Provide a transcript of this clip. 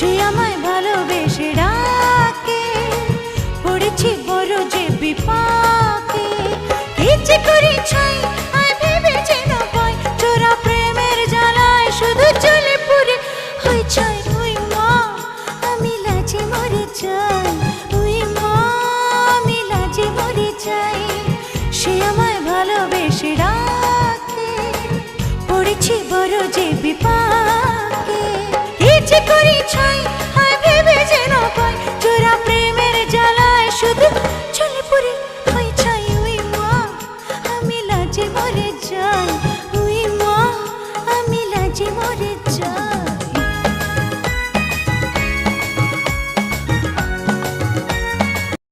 সে আমায় ভালোবেসে ডাকে। পড়েছি বড় যে বিপাকে। ইচ্ছে করি ছাই আয় ভেবে মা, আমি লাজে মরে মা, আমি লাজে মরে যাই। সে আমায় ভালোবেসে ডাকে। পড়েছি বড় যে ছয় হয় ভেবে যেন পাই চোরা চলে পড়ে, হয় ছাই ওই মা আমি লাজে মরে যাই।